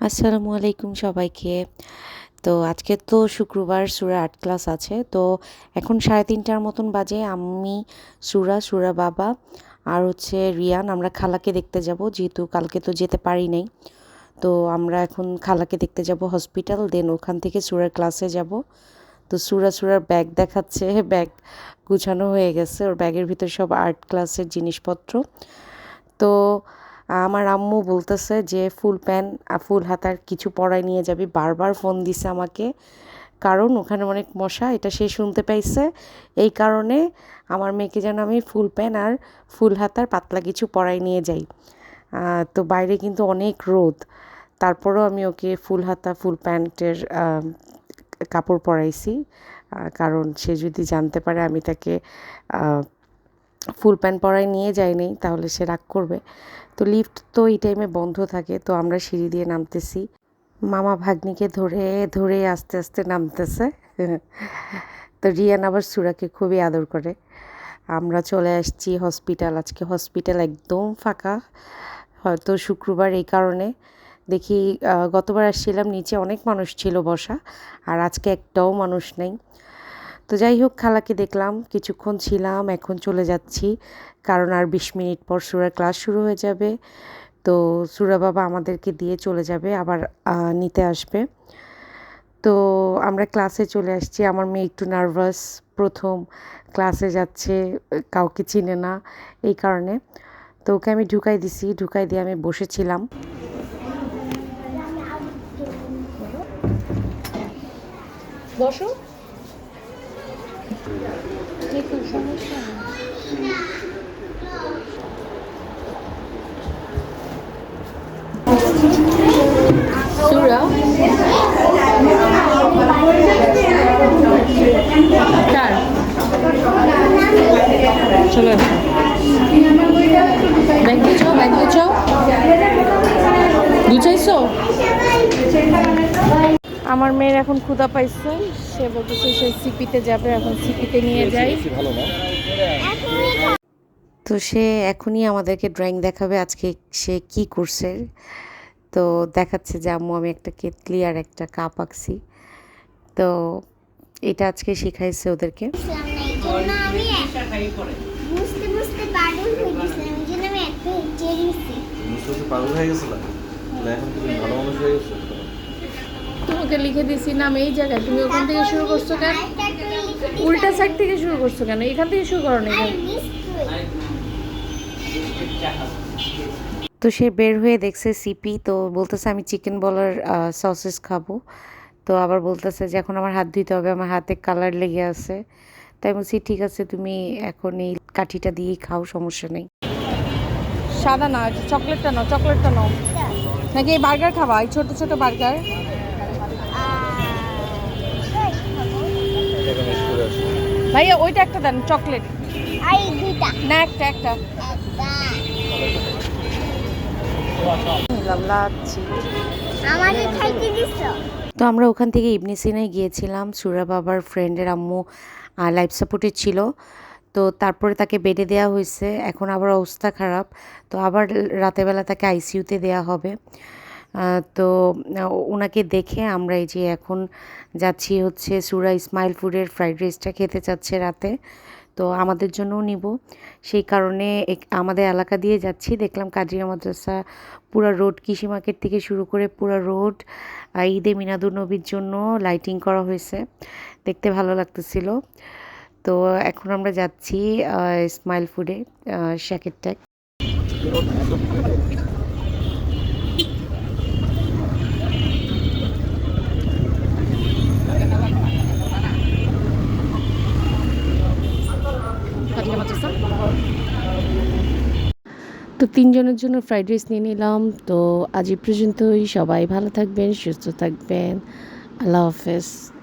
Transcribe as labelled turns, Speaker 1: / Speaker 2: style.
Speaker 1: আসসালামু আলাইকুম সবাইকে। তো আজকে তো শুক্রবার, সুরা আর্ট ক্লাস আছে। তো এখন সাড়ে তিনটার মতন বাজে, আমি, সুরা সুরা বাবা আর হচ্ছে রিয়ান, আমরা খালাকে দেখতে যাব। যেহেতু কালকে তো যেতে পারি নাই। তো আমরা এখন খালাকে দেখতে যাব হসপিটাল, দেন ওখান থেকে সুরার ক্লাসে যাব। তো সুরা, সুরার ব্যাগ দেখাচ্ছে, ব্যাগ গুছানো হয়ে গেছে। ওর ব্যাগের ভিতর সব আর্ট ক্লাসের জিনিসপত্র। তো আমার আম্মু বলতেছে যে, ফুল প্যান্ট আর ফুল হাতার কিছু পরায় নিয়ে যাবি। বারবার ফোন দিছে আমাকে। কারণ ওখানে অনেক মশা, এটা সে শুনতে পাইছে। এই কারণে আমার মেয়েকে যেন আমি ফুল প্যান্ট আর ফুল হাতার পাতলা কিছু পরাই নিয়ে যাই। তো বাইরে কিন্তু অনেক রোদ। তারপরেও আমি ওকে ফুল হাতা, ফুল প্যান্টের কাপড় পরাইছি। কারণ সে যদি জানতে পারে আমি তাকে ফুল প্যান্ট পরায় নিয়ে যাইনি তাহলে সে রাগ করবে। তো লিফট তো এই টাইমে বন্ধ থাকে, তো আমরা সিঁড়ি দিয়ে নামতেছি। মামা ভাগ্নিকে ধরে ধরে আস্তে আস্তে নামতেছে। তো রিয়ান আবার সুরাকে খুবই আদর করে। আমরা চলে আসছি হসপিটাল আজকে হসপিটাল একদম ফাঁকা। হয়তো শুক্রবার এই কারণে। দেখি গতবার আসছিলাম, নিচে অনেক মানুষ ছিল বসা, আর আজকে একটাও মানুষ নেই। তো যাই হোক খালাকে দেখলাম, কিছুক্ষণ ছিলাম, এখন চলে যাচ্ছি। কারণ আর বিশ মিনিট পর সুরার ক্লাস শুরু হয়ে যাবে। তো সুরা বাবা আমাদেরকে দিয়ে চলে যাবে, আবার নিতে আসবে। তো আমরা ক্লাসে চলে আসছি। আমার মেয়ে একটু নার্ভাস, প্রথম ক্লাসে যাচ্ছে, কাউকে চিনে না, এই কারণে। তো ওকে আমি ঢুকাই দিছি, ঢুকাই দিয়ে আমি বসেছিলাম।
Speaker 2: বসো। দেখুন সমস্যা নেই। সুরা কার চলো আসো। ব্যাগ গুছাও ব্যাগ গুছাও গুছাইছো আমার মেয়ের এখন ক্ষুধা পাইছে। সে বলতেছে সে সিপিতে যাবে এখন সিপিতে নিয়ে যাই।
Speaker 1: তো সে এখনই আমাদেরকে ড্রয়িং দেখাবে আজকে সে কি করছে। তো দেখাচ্ছে যে আম্মু আমি একটা কেতলি আর একটা কাপ আঁকছি। তো এটা আজকে শিখাইছে ওদেরকে।
Speaker 3: পাগল হয়ে
Speaker 4: হয়ে তাহলে এখন তুমি ভালো মানুষ হয়ে গেছো।
Speaker 2: তোমাকে লিখে দিছি নাম এই জায়গায়। তুমি ওখান থেকে শুরু করছ কেন? উল্টা সাইড থেকে শুরু করছ কেন? এখান থেকে শুরু করো না
Speaker 1: তো সে বের হয়ে দেখছে সিপি তো বলতেছে আমি চিকেন বলার সসেস খাব। তো আবার বলতেছে যে এখন আমার হাত ধুইতে হবে আমার হাতে কালার লেগে আছে। তাই বলছি ঠিক আছে তুমি এখন এই কাঠিটা দিয়েই খাও সমস্যা নেই।
Speaker 2: সাদা না চকলেটটা নাও চকলেটটা নাও। নাকি এই বার্গার খাবা? এই ছোট ছোট বার্গার ভাইয়া ওইটা একটা দেন চকলেট। না একটা একটা।
Speaker 3: একটা
Speaker 1: লাচ্ছি।
Speaker 3: আমাদের খাইতে দিছ?
Speaker 1: তো আমরা ওখান থেকে ইবনে সিনায় গিয়েছিলাম। সুরা বাবার ফ্রেন্ডের আম্মু লাইফ সাপোর্টে ছিল। তো তারপরে তাকে বেডে দেওয়া হয়েছে। এখন আবার অবস্থা খারাপ। তো আবার রাতেরবেলা তাকে আইসিইউতে দেওয়া হবে। তো ওনাকে দেখে আমরা এই যে এখন যাচ্ছি হচ্ছে সুরা ইসমাইল ফুডের ফ্রাইড রাইসটা খেতে চাচ্ছে রাতে। তো আমাদের জন্যও নিব। সেই কারণে আমাদের এলাকা দিয়ে যাচ্ছি। দেখলাম কাজিয়া মাদ্রাসা পুরা রোড, কৃষি মার্কেট থেকে শুরু করে পুরা রোড ঈদে মিনাদুর নবীর জন্য লাইটিং করা হয়েছে। দেখতে ভালো লাগতেছিল। তো এখন আমরা যাচ্ছি স্মাইল ফুডে শ্যাকের ট্যাগ তিনজনের জন্য ফ্রাইড রাইস নিয়ে নিলাম। তো আজ পর্যন্তই। সবাই ভালো থাকবেন, সুস্থ থাকবেন। আল্লাহ হাফেজ।